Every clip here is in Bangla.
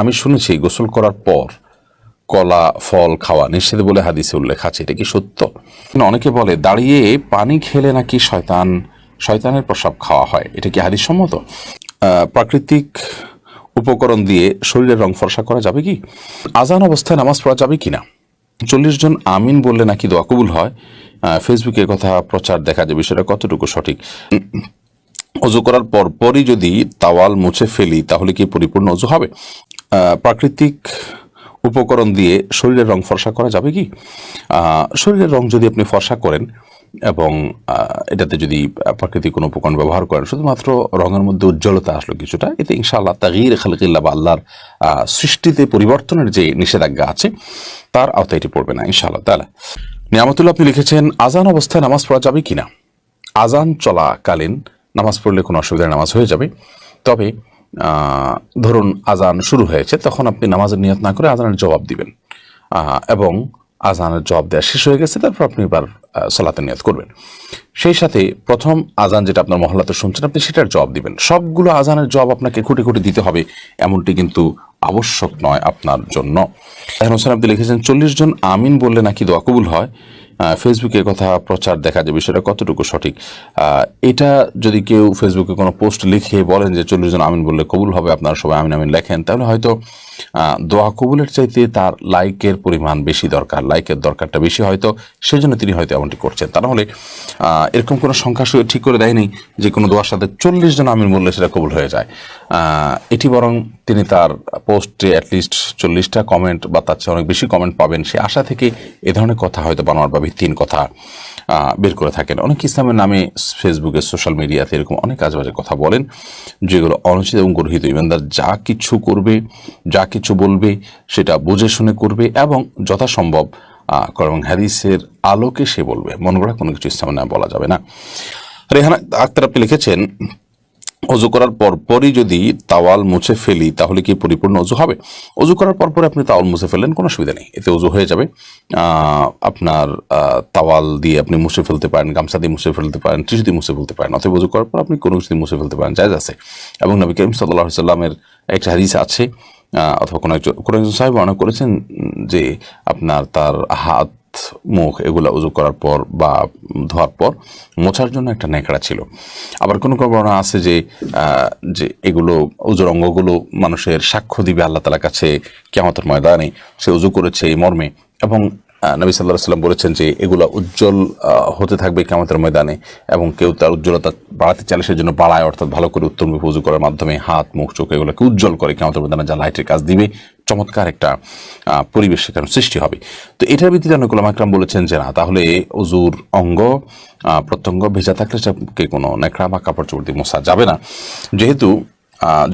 আমি শুনেছি গোসল করার পর কলা ফল খাওয়া নিষেধ বলে হাদিসে উল্লেখ আছে এটা কি সত্য? না, অনেকে বলে দাঁড়িয়ে পানি খেলে নাকি শয়তান শয়তানের প্রসাব খাওয়া হয় এটা কি হাদিস সম্মত প্রাকৃতিক উপকরণ দিয়ে শরীরের রং ফর্সা করা যাবে কি? আজান অবস্থায় নামাজ পড়া যাবে কিনা? চল্লিশ জন আমিন বললে নাকি দোয়া কবুল হয়? ফেসবুকে কথা প্রচার দেখা যায় বিষয়টা কতটুকু সঠিক? অজু করার পর পরই যদি তাওয়াল মুছে ফেলি তাহলে কি পরিপূর্ণ অজু হবে? প্রাকৃতিক উপকরণ দিয়ে শরীরের রং ফর্সা করা যাবে কি? শরীরের রং যদি আপনি ফর্সা করেন এবং এটাতে যদি প্রাকৃতিক কোনো উপকরণ ব্যবহার করেন, শুধুমাত্র রঙের মধ্যে উজ্জ্বলতা আসলো কিছুটা, এতে ইনশাআল্লাহ তাগির খালকিল্লা বা আল্লাহর সৃষ্টিতে পরিবর্তনের যে নিষেধাজ্ঞা আছে, তার আওতায় এটি পড়বে না, ইনশাআল্লাহ তাহলে নিয়ামতুল্লাহ আপনি লিখেছেন, আজান অবস্থায় নামাজ পড়া যাবে কিনা? আজান চলাকালীন নামাজ পড়লে কোনো অসুবিধার নামাজ হয়ে যাবে। তবে ধরুন আজান শুরু হয়েছে তখন আপনি নামাজের নিয়ত না করে আজানের জবাব দিবেন। এবং আজানের জবাব দেওয়া শেষ হয়ে গেছে তারপর আপনি এবার আহ, সালাতের নিয়ত করবেন। সেই সাথে প্রথম আজান যেটা আপনার মহল্লাতে শুনছেন আপনি সেটার জবাব দিবেন। সবগুলো আজানের জবাব আপনাকে খুঁটি খুঁটি দিতে হবে এমনটি কিন্তু আবশ্যক নয় আপনার জন্য। হোসেন আপনি লিখেছেন চল্লিশ জন আমিন বললে নাকি দোয়া কবুল হয়? ফেসবুকে কথা প্রচার দেখা যাবে সেটা কতটুকু সঠিক? এটা যদি কেউ ফেসবুকে কোনো পোস্ট লিখে বলেন যে, চল্লিশ জন আমিন বললে কবুল হবে, আপনারা সবাই আমিন আমিন লেখেন, তাহলে হয়তো দোয়া কবুলের চাইতে তার লাইকের পরিমাণ বেশি দরকার, লাইকের দরকারটা বেশি হয়তো সেজন্য তিনি হয়তো এমনটি করছেন। তা নাহলে এরকম কোনো সংখ্যা ঠিক করে দেয়নি যে কোনো দোয়ার সাথে চল্লিশ জন আমিন বললে সেটা কবুল হয়ে যায়। এটি বরং তিনি তার পোস্টে অ্যাটলিস্ট চল্লিশটা কমেন্ট বা তার চেয়ে অনেক বেশি কমেন্ট পাবেন। সে আশা থেকে এ ধরনের কথা হয়তো বানোয়ার বা ভিত্তিহীন কথা বের করে থাকেন। অনেক ইসলামের নামে ফেসবুকে সোশ্যাল মিডিয়াতে এরকম অনেক আজবাজে কথা বলেন যেগুলো অনুচিত এবং গর্হিত। ইমানদার যা কিছু করবে যা কিছু বলবে সেটা বুঝে শুনে করবে এবং যথাসম্ভব আহ, হ্যারিসের আলোকে সে বলবে। মন গড়া কোনো কিছু ইসলামের নামে বলা যাবে না। রেহানা আক্তার আপনি লিখেছেন অজু করার পরপরই যদি তাওয়াল মুছে ফেলি, তাহলে কি পরিপূর্ণ অজু হবে? অজু করার পর পরে আপনি তাওয়াল মুছে ফেললেন, কোনো অসুবিধা নেই। এতে অজু হয়ে যাবে। আপনার তাওয়াল দিয়ে আপনি মুছে ফেলতে পারেন, গামছা দিয়ে মুছে ফেলতে পারেন, টিস্যু দিয়ে মুছে ফেলতে পারেন, অথবা অজু করার পর আপনি কোনো কিছু মুছে ফেলতে পারেন, জায়জ আছে। এবং নবী করিম সাল্লাহ সাল্লামের একটা হাদিস আছে অথবা কোনো একজন কোনো একজন সাহেব মনে করেছেন যে আপনার তার হাত মুখ এগুলো উজু করার পর বা ধোয়ার পর মোছার জন্য একটা ন্যাকড়া ছিল। আবার কোনো কোনো আছে যে যে এগুলো উজুর অঙ্গগুলো মানুষের সাক্ষ্য দিবে আল্লাহ তালার কাছে কেমতের ময়দানে? সে উজু করেছে এই মর্মে। এবং নবী সাল্লাহ সাল্লাম বলেছেন যে এগুলো উজ্জ্বল হতে থাকবে কেমতের ময়দানে এবং কেউ তার উজ্জ্বলতা বাড়াতে চাইলে সেজন্য বাড়ায়, অর্থাৎ ভালো করে উত্তম রূপে উজু করার মাধ্যমে হাত, মুখ, চোখ এগুলোকে উজ্জ্বল করে কেমতের ময়দানে যা লাইটের কাজ দিবে, চমৎকার একটা পরিবেশ সেখানে সৃষ্টি হবে। তো এটার ভিত্তিতে অনুকুলাম আকরাম বলেছেন যে না, তাহলে অজুর অঙ্গ প্রত্যঙ্গ ভেজা থাকলে সেটাকে কোনো নেকড়া বা কাপড় চোপড় দিয়ে মশা যাবে না। যেহেতু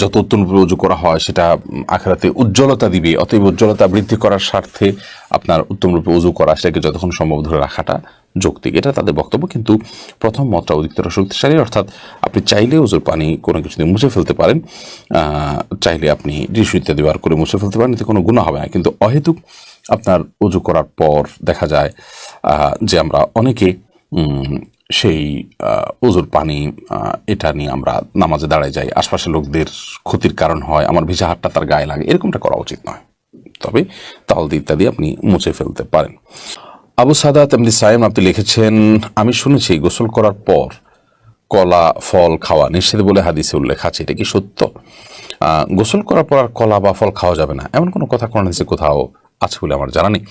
যত উত্তম রূপে উজু করা হয়, সেটা আখেরাতে উজ্জ্বলতা দিবে। অতএব উজ্জ্বলতা বৃদ্ধি করার স্বার্থে আপনার উত্তম রূপে উজু করা, সেটাকে যতক্ষণ সম্ভব ধরে রাখাটা যৌক্তিক। এটা তাদের বক্তব্য, কিন্তু প্রথম মতটা অধিকতর শক্তিশালী। অর্থাৎ আপনি চাইলে উজুর পানি কোনো কিছু দিয়ে মুছে ফেলতে পারেন। চাইলে আপনি টিস্যু ইত্যাদি ব্যবহার করে মুছে ফেলতে পারেন, এতে কোনো গুণ হবে না। কিন্তু অহেতুক আপনার উজু করার পর দেখা যায় যে আমরা অনেকে সেই উজুর পানি এটা নিয়ে আমরা নামাজে দাঁড়ায় যাই। আশপাশের লোকদের ক্ষতির কারণ হয়, আমার ভিজা হাতটা তার গায়ে লাগে, এরকমটা করা উচিত নয়। তবে তাল ইত্যাদি আপনি মুছে ফেলতে পারেন। আবু সাদাত এমনি সাইম, আপনি লিখেছেন, আমি শুনেছি, গোসল করার পর কলা, ফল খাওয়া নিষেধ বলে হাদিসে উল্লেখ আছে, এটা কি সত্য? গোসল করার পর আর কলা বা ফল খাওয়া যাবে না। এমন কোনো কথা কোন হাদিসে কোথাও আছে বলে আমার জানা নেই।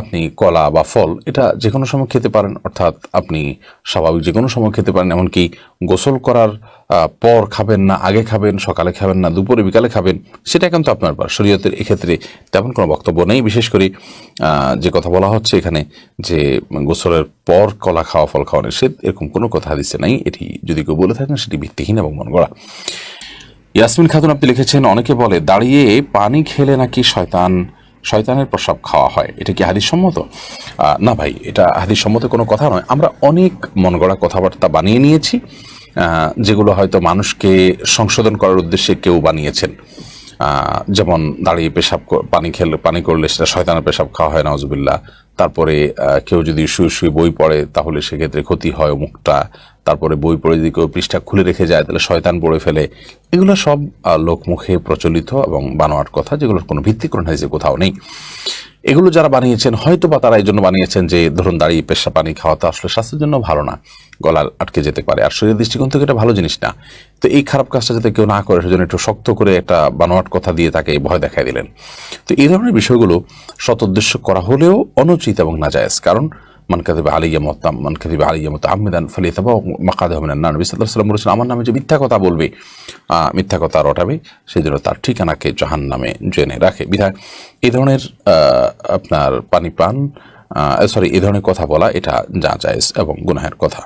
আপনি কলা বা ফল, এটা যে কোনো সময় খেতে পারেন, অর্থাৎ আপনি স্বাভাবিক যে কোনো সময় খেতে পারেন, এমনকি গোসল করার পর খাবেন না, আগে খাবেন, সকালে খাবেন না, দুপুরে, বিকালে খাবেন, সেটা কিন্তু আপনার ব্যাপার শরীয়তের এক্ষেত্রে তেমন কোনো বক্তব্য নেই। বিশেষ করে যে কথা বলা হচ্ছে এখানে যে গোসলের পর কলা খাওয়া, ফল খাওয়া নিষেধ, এরকম কোনো কথা দিচ্ছে নাই। এটি যদি কেউ বলে থাকেন, সেটি ভিত্তিহীন এবং মন গড়া ইয়াসমিন খাতুন আপনি লিখেছেন, অনেকে বলে, দাঁড়িয়ে পানি খেলে নাকি শয়তান শয়তানের প্রসাব খাওয়া হয়। এটা কি হাদিস সম্মত না ভাই, এটা হাদিস সম্মত কোনো কথা নয়। আমরা অনেক মন গড়া কথাবার্তা বানিয়ে নিয়েছি যেগুলো হয়তো মানুষকে সংশোধন করার উদ্দেশ্যে কেউ বানিয়েছেন। যেমন দাঁড়িয়ে পেশাব পানি খেলে, পানি করলে সেটা শয়তানের পেশাব খাওয়া হয় নজবিল্লা তারপরে কেউ যদি শুয়ে শুয়ে বই পড়ে, তাহলে সেক্ষেত্রে ক্ষতি হয় মুখটা। তারপরে বই পড়ে যদি কেউ পৃষ্ঠা খুলে রেখে যায়, তাহলে শয়তান পড়ে ফেলে। এগুলো সব লোকমুখে প্রচলিত এবং বানোয়াট কথা, যেগুলোর কোনো ভিত্তিকরণ হয়েছে কোথাও নেই। এগুলো যারা বানিয়েছেন হয়তো বা তারা এই জন্য বানিয়েছেন যে, ধরুন দাঁড়িয়ে পেশা পানি খাওয়া তো আসলে স্বাস্থ্যের জন্য ভালো না। গলা আটকে যেতে পারে। আর শরীরের দৃষ্টিকোণ থেকে এটা ভালো জিনিস না। তো এই খারাপ কাজটা যাতে কেউ না করে, সেজন্য একটু শক্ত করে একটা বানোয়াট কথা দিয়ে তাকে ভয় দেখাই দিলেন। তো এই ধরনের বিষয়গুলো সত উদ্দেশ্য করা হলেও, অনুচিত এবং নাজায়জ কারণ মানকাদিবা আলিয়া মতাম মানকাদিবা আলিয়া মত আহমেদান ফলে তাবা মাকাদ হবেন না নবী সাল্লাহ সাল্লাম বলেছেন আমার নামে যে মিথ্যা কথা বলবে মিথ্যা কথা রটাবে সেই জন্য তার ঠিকানাকে জাহান নামে জেনে রাখে। বিধায় এই ধরনের আপনার পানি পান সরি এ ধরনের কথা বলা এটা যা জায়েজ এবং গুনাহের কথা।